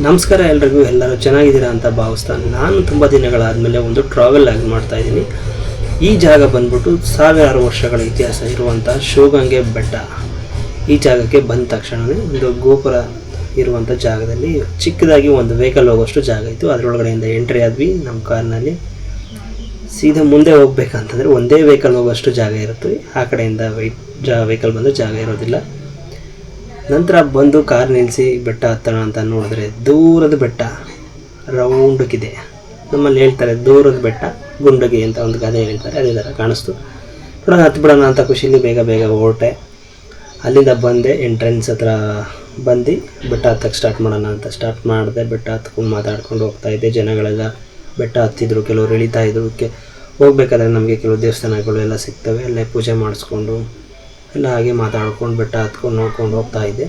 ನಮಸ್ಕಾರ ಎಲ್ರಿಗೂ, ಎಲ್ಲರೂ ಚೆನ್ನಾಗಿದ್ದೀರಾ ಅಂತ ಭಾವಿಸ್ತಾ ನಾನು ತುಂಬ ದಿನಗಳಾದಮೇಲೆ ಒಂದು ಟ್ರಾವೆಲ್ ಆಗಿ ಮಾಡ್ತಾ ಇದ್ದೀನಿ. ಈ ಜಾಗ ಬಂದ್ಬಿಟ್ಟು ಸಾವಿರಾರು ವರ್ಷಗಳ ಇತಿಹಾಸ ಇರುವಂಥ ಶಿವಗಂಗೆ ಬೆಟ್ಟ. ಈ ಜಾಗಕ್ಕೆ ಬಂದ ತಕ್ಷಣವೇ ಒಂದು ಗೋಪುರ ಇರುವಂಥ ಜಾಗದಲ್ಲಿ ಚಿಕ್ಕದಾಗಿ ಒಂದು ವೆಹಿಕಲ್ ಹೋಗೋಷ್ಟು ಜಾಗ ಇತ್ತು. ಅದರೊಳಗಡೆಯಿಂದ ಎಂಟ್ರಿ ಆದ್ವಿ, ನಮ್ಮ ಕಾರ್ನಲ್ಲಿ. ಸೀದಾ ಮುಂದೆ ಹೋಗ್ಬೇಕಂತಂದರೆ ಒಂದೇ ವೆಹಿಕಲ್ ಹೋಗೋಷ್ಟು ಜಾಗ ಇರುತ್ತೆ. ಆ ಕಡೆಯಿಂದ ವೆಯ್ಟ್ ಜಾ ವೆಹಿಕಲ್ ಬಂದು ಜಾಗ ಇರೋದಿಲ್ಲ. ನಂತರ ಬಂದು ಕಾರ್ ನಿಲ್ಲಿಸಿ ಬೆಟ್ಟ ಹತ್ತೋಣ ಅಂತ ನೋಡಿದ್ರೆ ದೂರದ ಬೆಟ್ಟ, ರೌಂಡಕ್ಕಿದೆ. ನಮ್ಮಲ್ಲಿ ಹೇಳ್ತಾರೆ ದೂರದ ಬೆಟ್ಟ, ಗುಂಡಗಿ ಅಂತ ಒಂದು ಗಾದೆ ಹೇಳ್ತಾರೆ, ಅದೇ ಥರ ಕಾಣಿಸ್ತು. ನೋಡೋಣ ಹತ್ತು ಬಿಡೋಣ ಅಂತ ಖುಷಿಲಿ ಬೇಗ ಬೇಗ ಹೊರಟೆ. ಅಲ್ಲಿಂದ ಬಂದೆ ಎಂಟ್ರೆನ್ಸ್ ಹತ್ರ ಬಂದು ಬೆಟ್ಟ ಹತ್ತಕ್ಕೆ ಸ್ಟಾರ್ಟ್ ಮಾಡೋಣ ಅಂತ ಸ್ಟಾರ್ಟ್ ಮಾಡಿದೆ. ಬೆಟ್ಟ ಹತ್ಕೊಂಡು ಮಾತಾಡ್ಕೊಂಡು ಹೋಗ್ತಾ ಇದ್ದೆ. ಜನಗಳೆಲ್ಲ ಬೆಟ್ಟ ಹತ್ತಿದ್ರು, ಕೆಲವರು ಇಳಿತಾಯಿದ್ರು ಕೆ, ಹೋಗ್ಬೇಕಾದ್ರೆ ನಮಗೆ ಕೆಲವು ದೇವಸ್ಥಾನಗಳು ಎಲ್ಲ ಸಿಗ್ತವೆ. ಅಲ್ಲೇ ಪೂಜೆ ಮಾಡಿಸ್ಕೊಂಡು ಎಲ್ಲ ಹಾಗೆ ಮಾತಾಡ್ಕೊಂಡು ಬೆಟ್ಟ ಹತ್ಕೊಂಡು ನೋಡ್ಕೊಂಡು ಹೋಗ್ತಾ ಇದ್ದೆ.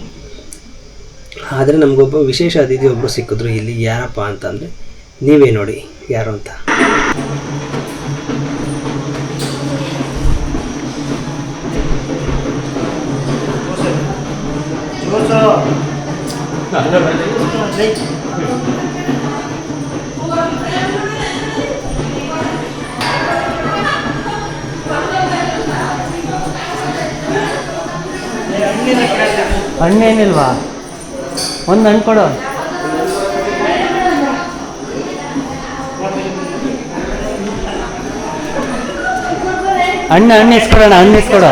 ಆದರೆ ನಮಗೊಬ್ಬ ವಿಶೇಷ ಅತಿಥಿ ಒಬ್ಬರು ಸಿಕ್ಕಿದ್ರು, ಇಲ್ಲಿ ಯಾರಪ್ಪ ಅಂತಂದರೆ, ನೀವೇ ನೋಡಿ, ಯಾರು ಅಂತ. ಹಣ್ಣೇನಿಲ್ವಾ? ಒಂದು ಹಣ್ಣು ಕೊಡು. ಹಣ್ಣು ಹಣ್ಣು ಇಸ್ಕೊಡೋಣ ಹಣ್ಣು ಇಸ್ಕೊಡು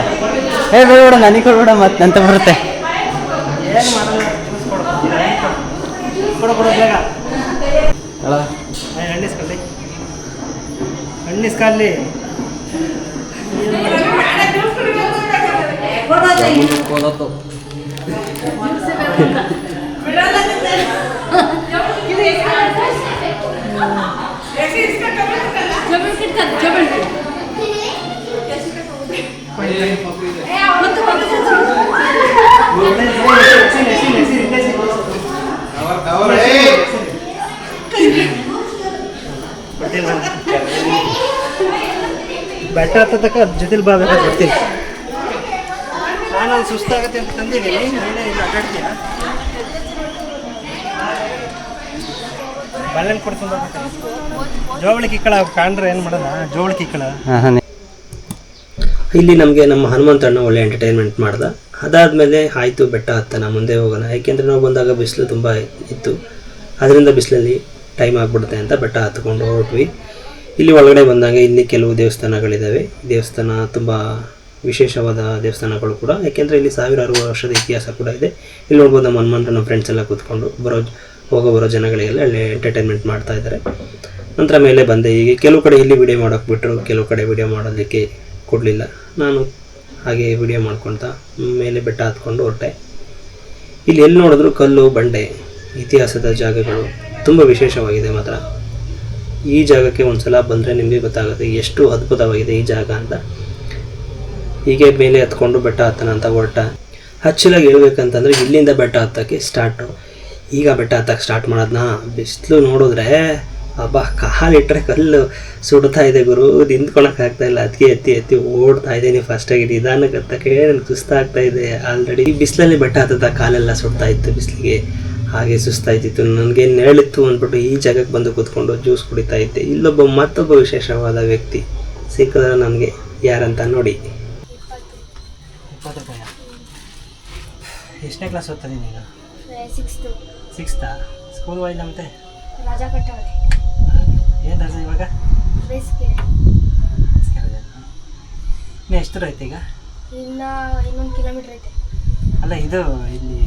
ಏ ಬೇಡ ನನಗೆ ಕೊಡ್ಬೇಡ ಮತ್ತೆ ಅಂತ ಬರುತ್ತೆ. ಕೊಡು ಕೊಡು ಬೇಗ ಅಲ್ಲ ಹಣ್ಣಿಸ್ಕೊಳ್ಳಿ ಹಣ್ಣಿಸ್ಕೊಳ್ಳಿ ಬೆಟ್ಟ ಹತ್ತತಕ್ಕ ಜೊತೆಲಿ ಬಾ ಬೇಕಾದ್ರೆ ಬರ್ತೀನಿ ನಾನು ಅಲ್ಲಿ ಸುಸ್ತಾಗತ್ತೆ ಅಂತ ತಂದಿದ್ದೀನಿ. ನೀನೇ ಇಲ್ಲಿ ಅಡ್ಡಾಡ್ತೀಯ ಬಳ್ಳೆಣ್ಣೆ ಕೊಡ್ತೀನಿ ಜೋವಳಿ ಕಿಕ್ಕಳ ಕಾಣ್ರೆ ಏನು ಮಾಡೋಣ ಜೋವಳಿ ಕಿಕ್ಕಳ. ಇಲ್ಲಿ ನಮಗೆ ನಮ್ಮ ಹನುಮಂತಣ್ಣ ಒಳ್ಳೆ ಎಂಟರ್ಟೈನ್ಮೆಂಟ್ ಮಾಡ್ದ. ಅದಾದಮೇಲೆ ಆಯಿತು ಬೆಟ್ಟ ಹತ್ತನ ಮುಂದೆ ಹೋಗೋಣ. ಯಾಕೆಂದರೆ ನಾವು ಬಂದಾಗ ಬಿಸಿಲು ತುಂಬ ಇತ್ತು. ಅದರಿಂದ ಬಿಸಿಲಲ್ಲಿ ಟೈಮ್ ಆಗಿಬಿಡುತ್ತೆ ಅಂತ ಬೆಟ್ಟ ಹತ್ಕೊಂಡು ಹೊರಟ್ವಿ. ಇಲ್ಲಿ ಒಳಗಡೆ ಬಂದಾಗ ಇಲ್ಲಿ ಕೆಲವು ದೇವಸ್ಥಾನಗಳಿದ್ದಾವೆ ದೇವಸ್ಥಾನ ತುಂಬ ವಿಶೇಷವಾದ ದೇವಸ್ಥಾನಗಳು ಕೂಡ ಯಾಕೆಂದರೆ ಇಲ್ಲಿ ಸಾವಿರಾರು ವರ್ಷದ ಇತಿಹಾಸ ಕೂಡ ಇದೆ. ಇಲ್ಲಿ ನೋಡ್ಬೋದು ನಮ್ಮ ಹನುಮಂತನ ಫ್ರೆಂಡ್ಸ್ ಎಲ್ಲ ಕೂತ್ಕೊಂಡು ಬರೋ ಹೋಗೋ ಬರೋ ಜನಗಳಿಗೆಲ್ಲ ಅಲ್ಲಿ ಎಂಟರ್ಟೈನ್ಮೆಂಟ್ ಮಾಡ್ತಾ ಇದ್ದಾರೆ. ನಂತರ ಮೇಲೆ ಬಂದೆ ಈಗ ಕೆಲವು ಕಡೆ ಇಲ್ಲಿ ವಿಡಿಯೋ ಮಾಡೋಕೆ ಬಿಟ್ಟರು ಕೆಲವು ಕಡೆ ವಿಡಿಯೋ ಮಾಡೋದಕ್ಕೆ ಕೊಡಲಿಲ್ಲ. ನಾನು ಹಾಗೆ ವಿಡಿಯೋ ಮಾಡ್ಕೊಳ್ತಾ ಮೇಲೆ ಬೆಟ್ಟ ಹತ್ಕೊಂಡು ಹೊರಟೆ. ಇಲ್ಲಿ ಎಲ್ಲಿ ನೋಡಿದ್ರು ಕಲ್ಲು, ಬಂಡೆ, ಇತಿಹಾಸದ ಜಾಗಗಳು ತುಂಬ ವಿಶೇಷವಾಗಿದೆ ಮಾತ್ರ. ಈ ಜಾಗಕ್ಕೆ ಒಂದು ಸಲ ಬಂದರೆ ನಿಮಗೆ ಗೊತ್ತಾಗುತ್ತೆ ಎಷ್ಟು ಅದ್ಭುತವಾಗಿದೆ ಈ ಜಾಗ ಅಂತ. ಹೀಗೆ ಮೇಲೆ ಹತ್ಕೊಂಡು ಬೆಟ್ಟ ಹತ್ತನ ಅಂತ ಹೊರಟ ಹಚ್ಚಲಾಗಿ ಹೇಳ್ಬೇಕಂತಂದರೆ ಇಲ್ಲಿಂದ ಬೆಟ್ಟ ಹತ್ತಕ್ಕೆ ಸ್ಟಾರ್ಟು ಈಗ ಬೆಟ್ಟ ಹತ್ತಕ್ಕೆ ಸ್ಟಾರ್ಟ್ ಮಾಡೋದನ್ನ ಬಿಸಿಲು ನೋಡಿದ್ರೆ ಅಬ್ಬ ಕಾಲಿಟ್ಟರೆ ಕಲ್ಲು ಸುಡ್ತಾ ಇದೆ ಗುರು. ನಿಂತ್ಕೊಳಕ್ಕಾಗ್ತಾ ಇಲ್ಲ. ಅದಕ್ಕೆ ಎತ್ತಿ ಎತ್ತಿ ಓಡ್ತಾ ಇದ್ದೀನಿ ಫಸ್ಟಾಗಿ ನಿಧಾನಕ್ಕೆ ಹತ್ತಕ್ಕೆ ನನಗೆ ಸುಸ್ತಾಗ್ತಾ ಇದೆ ಆಲ್ರೆಡಿ ಬಿಸಿಲಲ್ಲಿ ಬೆಟ್ಟ ಹತ್ತದ ಕಾಲೆಲ್ಲ ಸುಡ್ತಾ ಇತ್ತು ಬಿಸಿಲಿಗೆ. ಹಾಗೆ ಸುಸ್ತಾಯ್ತಿತ್ತು ನನಗೆ ನೆರಳಿತ್ತು ಅಂದ್ಬಿಟ್ಟು ಈ ಜಾಗಕ್ಕೆ ಬಂದು ಕೂತ್ಕೊಂಡು ಜ್ಯೂಸ್ ಕುಡಿತಾ ಇದ್ದೆ. ಇಲ್ಲೊಬ್ಬ ಮತ್ತೊಬ್ಬ ವಿಶೇಷವಾದ ವ್ಯಕ್ತಿ ಸಿಕ್ಕಿದ್ರೆ ನನಗೆ ಯಾರಂತ ನೋಡಿ. ಎಷ್ಟನೇ ಕ್ಲಾಸ್ ಓದ್ತಾ ನೀನು? ಸಿಕ್ಸ್ತು ಸಿಕ್ಸ್ತಾ ಸ್ಕೂಲ್ ವೈಸ್ ಮತ್ತೆ ರಾಜಾ ಕಟ್ಟವಳೆ ಏನು ರಜೆ ಇವಾಗ? ಬೇಸಿಗೆ. ಇನ್ನು ಎಷ್ಟು ದೂರ ಐತೆ ಈಗ? ಇನ್ನ ಇನ್ನೊಂದು ಕಿಲೋಮೀಟ್ರ್ ಐತೆ. ಅಲ್ಲ ಇದು ಇಲ್ಲಿ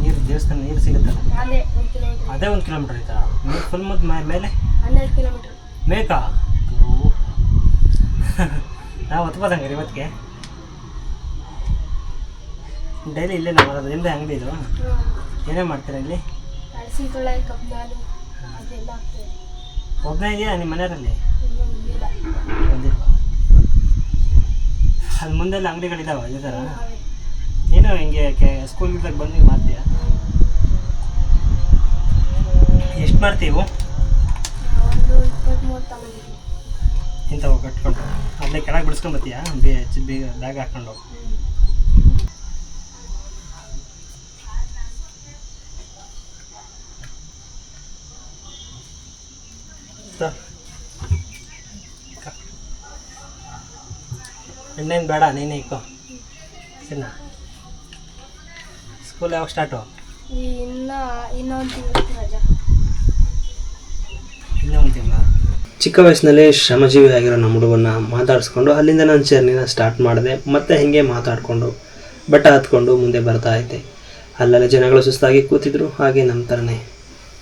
ನೀರು ದೇವಸ್ಥಾನ ನೀರು ಸಿಗುತ್ತಲ್ಲ ಅಲ್ಲೇ ಒಂದು ಕಿಲೋಮೀಟ್ರ್ ಅದೇ ಒಂದು ಕಿಲೋಮೀಟ್ರ್ ಐತಾ? ನೀರು ಫುಲ್ ಮುದ್ದು ಮೇಲೆ? ಹನ್ನೆರಡು ಕಿಲೋಮೀಟ್ರ್ ಮೇಕಾ ನಾವು ಹೊತ್ಬೋದಂಗೆ ಇವತ್ತಿಗೆ ಡೈಲಿ ಇಲ್ಲೇ ನಾವು ಬರೋದು. ನಿಮ್ಮದೇ ಅಂಗಡಿ ಇದು? ಏನೇ ಮಾಡ್ತೀರಾ ಇಲ್ಲಿ? ಕಬ್ಬಾಲು ಅದೆಲ್ಲ ಒಬ್ಬನೇ ಇದೆಯಾ ನಿಮ್ಮ ಮನೆಯವರಲ್ಲಿ? ಅಲ್ಲಿ ಮುಂದೆ ಬಂದಿಲ್ವಾ ಅಲ್ಲಿ ಮುಂದೆಲ್ಲ ಅಂಗಡಿಗಳಿದಾವ ಇದೇ ಥರ ಏನೋ ಹಿಂಗೆ. ಕೆ ಸ್ಕೂಲ್ದಾಗ ಬಂದು ಮಾಡ್ತೀಯ? ಎಷ್ಟು ಮಾಡ್ತೀವು ಇಂಥವು ಕಟ್ಕೊಂಡು. ಅಲ್ಲೇ ಕೆಳಗೆ ಬಿಡಿಸ್ಕೊಂಡು ಬರ್ತೀಯಾ? ಬೇ ಬೇಗ ಬ್ಯಾಗ್ ಹಾಕ್ಕೊಂಡು ದೋಸ್ತ ಎಣ್ಣೆನು ಬೇಡ ನೀನೇ ಇಕ್ಕೋ ಸರಿನಾ? ಸ್ಕೂಲ್ ಯಾವಾಗ ಸ್ಟಾರ್ಟು ಇನ್ನ ಇನ್ನೊಂದು ರಜಾ. ತಿಂಗಳ? ಚಿಕ್ಕ ವಯಸ್ಸಿನಲ್ಲಿ ಶ್ರಮಜೀವಿ ಆಗಿರೋ ನಮ್ಮ ಹುಡುಗನ್ನ ಮಾತಾಡಿಸ್ಕೊಂಡು ಅಲ್ಲಿಂದ ನಾನು ಜರ್ನಿನ ಸ್ಟಾರ್ಟ್ ಮಾಡಿದೆ ಮತ್ತೆ ಹೀಗೆ ಮಾತಾಡಿಕೊಂಡು ಬೆಟ್ಟ ಹತ್ಕೊಂಡು ಮುಂದೆ ಬರ್ತಾ ಇದ್ದೆ. ಅಲ್ಲಲ್ಲಿ ಜನಗಳು ಸುಸ್ತಾಗಿ ಕೂತಿದ್ರು ಹಾಗೆ ನಮ್ಮ ಥರನೇ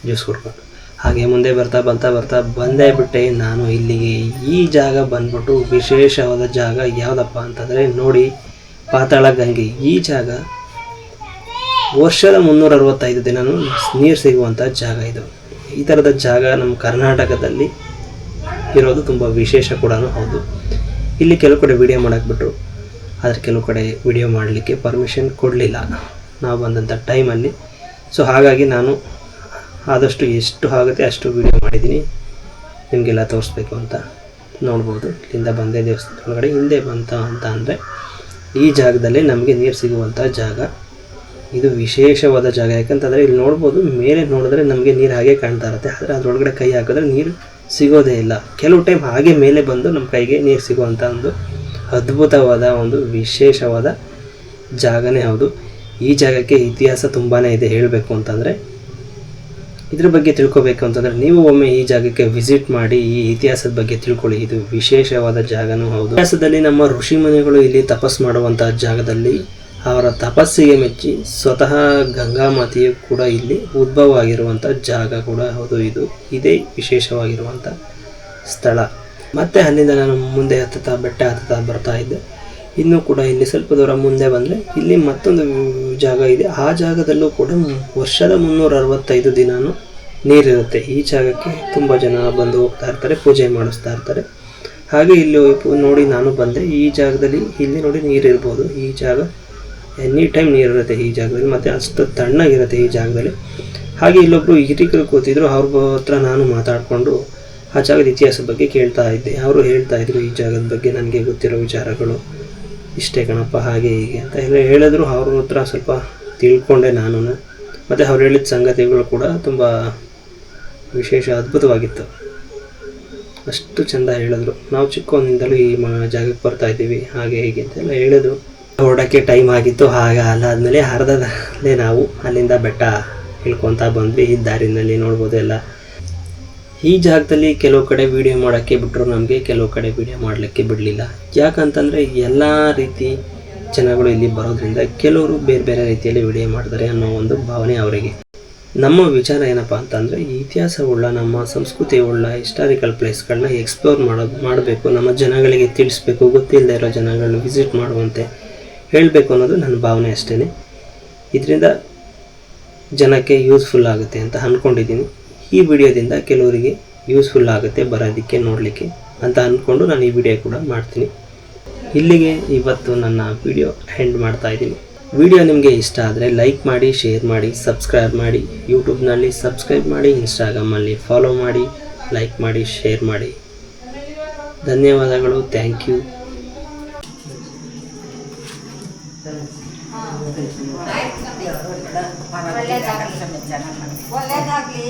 ಜ್ಯೂಸ್ ಕುಡ್ಕೊಂಡು. ಹಾಗೆ ಮುಂದೆ ಬರ್ತಾ ಬರ್ತಾ ಬರ್ತಾ ಬಂದೇ ಬಿಟ್ಟೆ. ನಾನು ಇಲ್ಲಿಗೆ ಈ ಜಾಗ ಬಂದ್ಬಿಟ್ಟು ವಿಶೇಷವಾದ ಜಾಗ ಯಾವುದಪ್ಪ ಅಂತಂದರೆ ನೋಡಿ ಪಾತಾಳ ಗಂಗೆ. ಈ ಜಾಗ ವರ್ಷದ ಮುನ್ನೂರ ಅರವತ್ತೈದು ದಿನವೂ ನೀರು ಸಿಗುವಂಥ ಜಾಗ ಇದು. ಈ ಥರದ ಜಾಗ ನಮ್ಮ ಕರ್ನಾಟಕದಲ್ಲಿ ಇರೋದು ತುಂಬ ವಿಶೇಷ ಕೂಡ ಹೌದು. ಇಲ್ಲಿ ಕೆಲವು ಕಡೆ ವಿಡಿಯೋ ಮಾಡಾಕ್ಬಿಟ್ರು. ಆದರೆ ಕೆಲವು ಕಡೆ ವಿಡಿಯೋ ಮಾಡಲಿಕ್ಕೆ ಪರ್ಮಿಷನ್ ಕೊಡಲಿಲ್ಲ. ನಾವು ಬಂದಂಥ ಟೈಮಲ್ಲಿ ಸೊ ಹಾಗಾಗಿ ನಾನು ಆದಷ್ಟು ಎಷ್ಟು ಆಗುತ್ತೆ ಅಷ್ಟು ವೀಡಿಯೋ ಮಾಡಿದ್ದೀನಿ. ನಿಮಗೆಲ್ಲ ತೋರಿಸ್ಬೇಕು ಅಂತ ನೋಡ್ಬೋದು. ಇಲ್ಲಿಂದ ಬಂದೇ ದೇವಸ್ಥಾನದ ಒಳಗಡೆ ಹಿಂದೆ ಬಂತ ಅಂತ ಅಂದರೆ ಈ ಜಾಗದಲ್ಲಿ ನಮಗೆ ನೀರು ಸಿಗುವಂಥ ಜಾಗ. ಇದು ವಿಶೇಷವಾದ ಜಾಗ. ಯಾಕಂತಂದರೆ ಇಲ್ಲಿ ನೋಡ್ಬೋದು, ಮೇಲೆ ನೋಡಿದ್ರೆ ನಮಗೆ ನೀರು ಹಾಗೆ ಕಾಣ್ತಾ ಇರುತ್ತೆ. ಆದರೆ ಅದರೊಳಗಡೆ ಕೈ ಹಾಕಿದ್ರೆ ನೀರು ಸಿಗೋದೇ ಇಲ್ಲ. ಕೆಲವು ಟೈಮ್ ಹಾಗೆ ಮೇಲೆ ಬಂದು ನಮ್ಮ ಕೈಗೆ ನೀರು ಸಿಗುವಂಥ ಒಂದು ಅದ್ಭುತವಾದ ಒಂದು ವಿಶೇಷವಾದ ಜಾಗನೇ ಹೌದು. ಈ ಜಾಗಕ್ಕೆ ಇತಿಹಾಸ ತುಂಬಾ ಇದೆ ಹೇಳಬೇಕು ಅಂತಂದರೆ ಇದ್ರ ಬಗ್ಗೆ ತಿಳ್ಕೊಬೇಕು ಅಂತಂದ್ರೆ ನೀವು ಒಮ್ಮೆ ಈ ಜಾಗಕ್ಕೆ ವಿಸಿಟ್ ಮಾಡಿ ಈ ಇತಿಹಾಸದ ಬಗ್ಗೆ ತಿಳ್ಕೊಳ್ಳಿ. ಇದು ವಿಶೇಷವಾದ ಜಾಗನೂ ಹೌದು. ಇತಿಹಾಸದಲ್ಲಿ ನಮ್ಮ ಋಷಿ ಮುನಿಗಳು ಇಲ್ಲಿ ತಪಸ್ ಮಾಡುವಂತಹ ಜಾಗದಲ್ಲಿ ಅವರ ತಪಸ್ಸಿಗೆ ಮೆಚ್ಚಿ ಸ್ವತಃ ಗಂಗಾ ಮಾತೆಯು ಕೂಡ ಇಲ್ಲಿ ಉದ್ಭವ ಆಗಿರುವಂಥ ಜಾಗ ಕೂಡ ಹೌದು. ಇದು ಇದೇ ವಿಶೇಷವಾಗಿರುವಂಥ ಸ್ಥಳ. ಮತ್ತೆ ಅಲ್ಲಿಂದ ನಾನು ಮುಂದೆ ಹತ್ತುತ್ತಾ ಬೆಟ್ಟ ಹತ್ತುತ್ತಾ ಬರ್ತಾ ಇದ್ದೆ. ಇನ್ನೂ ಕೂಡ ಇಲ್ಲಿ ಸ್ವಲ್ಪ ದೂರ ಮುಂದೆ ಬಂದರೆ ಇಲ್ಲಿ ಮತ್ತೊಂದು ಜಾಗ ಇದೆ. ಆ ಜಾಗದಲ್ಲೂ ಕೂಡ ವರ್ಷದ ಮುನ್ನೂರ ಅರವತ್ತೈದು ದಿನಾನು ನೀರಿರುತ್ತೆ. ಈ ಜಾಗಕ್ಕೆ ತುಂಬ ಜನ ಬಂದು ಹೋಗ್ತಾ ಇರ್ತಾರೆ, ಪೂಜೆ ಮಾಡಿಸ್ತಾ ಇರ್ತಾರೆ. ಹಾಗೆ ಇಲ್ಲಿ ನೋಡಿ ನಾನು ಬಂದೆ. ಈ ಜಾಗದಲ್ಲಿ ಇಲ್ಲಿ ನೋಡಿ ನೀರಿರ್ಬೋದು ಈ ಜಾಗ ಎನಿ ಟೈಮ್ ನೀರಿರುತ್ತೆ ಈ ಜಾಗದಲ್ಲಿ, ಮತ್ತು ಅಷ್ಟು ತಣ್ಣಗಿರುತ್ತೆ ಈ ಜಾಗದಲ್ಲಿ. ಹಾಗೆ ಇಲ್ಲೊಬ್ಬರು ಹಿರಿಕರು ಕೂತಿದ್ರು. ಅವ್ರ ಹತ್ರ ನಾನು ಮಾತಾಡಿಕೊಂಡು ಆ ಜಾಗದ ಇತಿಹಾಸದ ಬಗ್ಗೆ ಕೇಳ್ತಾ ಇದ್ದೆ. ಅವರು ಹೇಳ್ತಾ ಇದ್ರು ಈ ಜಾಗದ ಬಗ್ಗೆ, ನನಗೆ ಗೊತ್ತಿರೋ ವಿಚಾರಗಳು. ಇಷ್ಟೇ ಕಣಪ್ಪ, ಹಾಗೆ ಹೀಗೆ ಅಂತ ಎಲ್ಲ ಹೇಳಿದ್ರು. ಅವ್ರ ಹತ್ರ ಸ್ವಲ್ಪ ತಿಳ್ಕೊಂಡೆ ನಾನು ಮತ್ತು ಅವ್ರು ಹೇಳಿದ ಸಂಗತಿಗಳು ಕೂಡ ತುಂಬ ವಿಶೇಷ, ಅದ್ಭುತವಾಗಿತ್ತು. ಅಷ್ಟು ಚೆಂದ ಹೇಳಿದ್ರು. ನಾವು ಚಿಕ್ಕವನಿಂದಲೂ ಈ ಜಾಗಕ್ಕೆ ಬರ್ತಾ ಇದ್ದೀವಿ. ಹಾಗೆ ಹೀಗೆ ಅಂತೆಲ್ಲ ಹೇಳಿದ್ರು. ಹೊರಡೋಕ್ಕೆ ಟೈಮ್ ಆಗಿತ್ತು. ಹಾಗೆ ಅಲ್ಲಾದಮೇಲೆ ಅರ್ಧದಲ್ಲೇ ನಾವು ಅಲ್ಲಿಂದ ಬೆಟ್ಟ ಇಳ್ಕೊತಾ ಬಂದ್ವಿ. ಈ ದಾರಿನಲ್ಲಿ ನೋಡ್ಬೋದು ಎಲ್ಲ. ಈ ಜಾಗದಲ್ಲಿ ಕೆಲವು ಕಡೆ ವಿಡಿಯೋ ಮಾಡೋಕ್ಕೆ ಬಿಟ್ಟರು ನಮಗೆ, ಕೆಲವು ಕಡೆ ವಿಡಿಯೋ ಮಾಡಲಿಕ್ಕೆ ಬಿಡಲಿಲ್ಲ. ಯಾಕಂತಂದರೆ ಎಲ್ಲ ರೀತಿ ಜನಗಳು ಇಲ್ಲಿ ಬರೋದ್ರಿಂದ ಕೆಲವರು ಬೇರೆ ಬೇರೆ ರೀತಿಯಲ್ಲಿ ವಿಡಿಯೋ ಮಾಡ್ತಾರೆ ಅನ್ನೋ ಒಂದು ಭಾವನೆ ಅವರಿಗೆ. ನಮ್ಮ ವಿಚಾರ ಏನಪ್ಪ ಅಂತಂದರೆ ಇತಿಹಾಸವುಳ್ಳ, ನಮ್ಮ ಸಂಸ್ಕೃತಿ ಉಳ್ಳ ಹಿಸ್ಟಾರಿಕಲ್ ಪ್ಲೇಸ್ಗಳನ್ನ ಎಕ್ಸ್ಪ್ಲೋರ್ ಮಾಡೋದು ಮಾಡಬೇಕು, ನಮ್ಮ ಜನಗಳಿಗೆ ತಿಳಿಸ್ಬೇಕು ಗೊತ್ತಿಲ್ಲದೆ ಇರೋ ಜನಗಳನ್ನ ವಿಸಿಟ್ ಮಾಡುವಂತೆ ಹೇಳಬೇಕು ಅನ್ನೋದು ನನ್ನ ಭಾವನೆ ಅಷ್ಟೇ ಇದರಿಂದ ಜನಕ್ಕೆ ಯೂಸ್ಫುಲ್ ಆಗುತ್ತೆ ಅಂತ ಅಂದ್ಕೊಂಡಿದ್ದೀನಿ ಈ ವಿಡಿಯೋದಿಂದ ಕೆಲವರಿಗೆ ಯೂಸ್ಫುಲ್ ಆಗುತ್ತೆ ಬರೋದಕ್ಕೆ ನೋಡಲಿಕ್ಕೆ ಅಂತ ಅಂದ್ಕೊಂಡು ನಾನು ಈ ವಿಡಿಯೋ ಕೂಡ ಮಾಡ್ತೀನಿ. ಇಲ್ಲಿಗೆ ಇವತ್ತು ನನ್ನ ವಿಡಿಯೋ ಎಂಡ್ ಮಾಡ್ತಾ ಇದ್ದೀನಿ. ವಿಡಿಯೋ ನಿಮಗೆ ಇಷ್ಟ ಆದರೆ ಲೈಕ್ ಮಾಡಿ ಶೇರ್ ಮಾಡಿ ಸಬ್ಸ್ಕ್ರೈಬ್ ಮಾಡಿ ಯೂಟ್ಯೂಬ್ನಲ್ಲಿ ಸಬ್ಸ್ಕ್ರೈಬ್ ಮಾಡಿ ಇನ್ಸ್ಟಾಗ್ರಾಮಲ್ಲಿ ಫಾಲೋ ಮಾಡಿ ಲೈಕ್ ಮಾಡಿ ಶೇರ್ ಮಾಡಿ. ಧನ್ಯವಾದಗಳು. ಥ್ಯಾಂಕ್ ಯು ಒಳ್ಳೇದಾಗ್ಲಿ